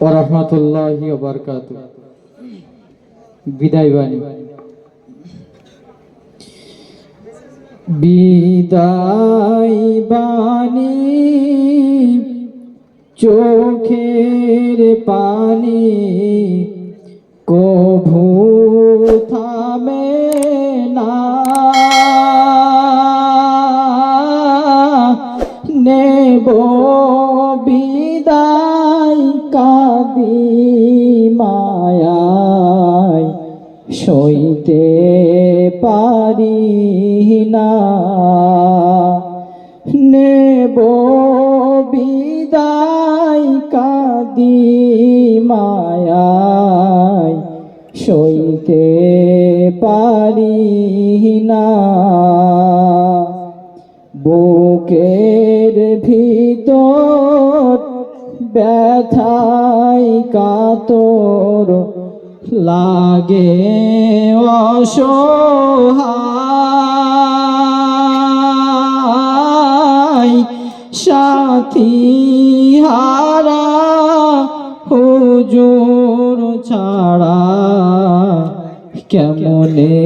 ওরহমতুল্লাহি ওবরকাত বিদায় বাণী। বিদায় বাণী চোখের পানি কভু থামে না। নেব সইতে পারি না। নেব বিদায় কাদি মায়ায় সইতে পারি না। বুকের ভিতর ব্যথায় কাতর লাগে অসহায় সাথী হারা হুজুর ছাড়া কেমনে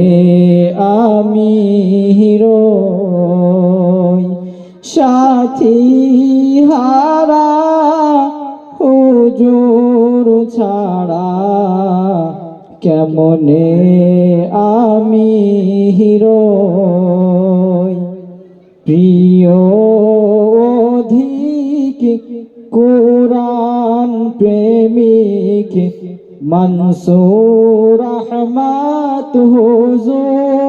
আমি হিরো সাথী হারা হুজুর ছাড়া কেমনে আমি হিরো প্রিয় অধিক কোরআন প্রেমিক মনসুর আহমদ হুজুর।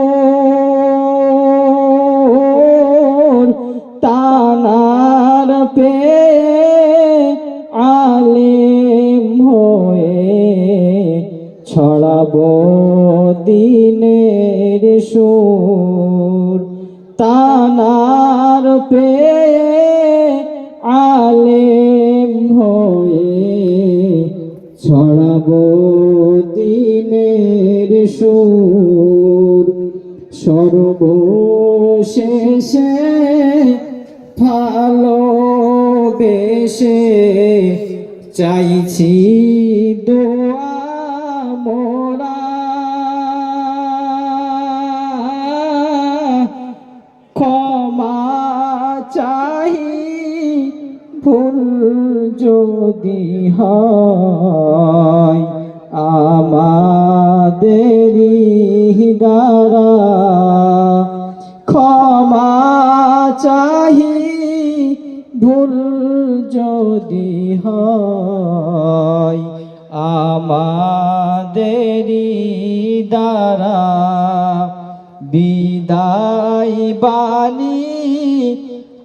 ছড়াবো দিনের সুর। তানার পে আলেম হয়ে ছড়াবো দিনের সুর। সর্বশেষে ভালোবেসে চাইছি দোয়া ক্ষমা চাহি ভুল যদি হয় আমাদেরই দ্বারা ক্ষমা চাহি ভুল যদি হয় বাণী,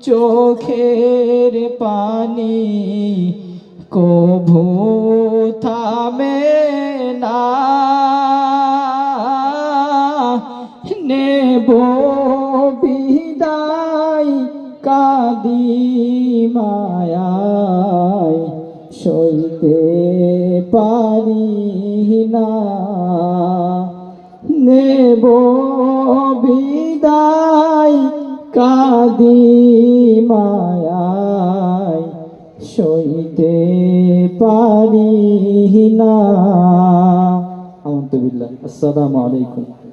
চোখের পানি কভু থামে না। নেব বিদায় কাদি মায়ায়, সইতে পারি না। নেব বিদায় মায়ায় সইতে পারি না। আলহামদুলিল্লাহ। আসসালামু আলাইকুম।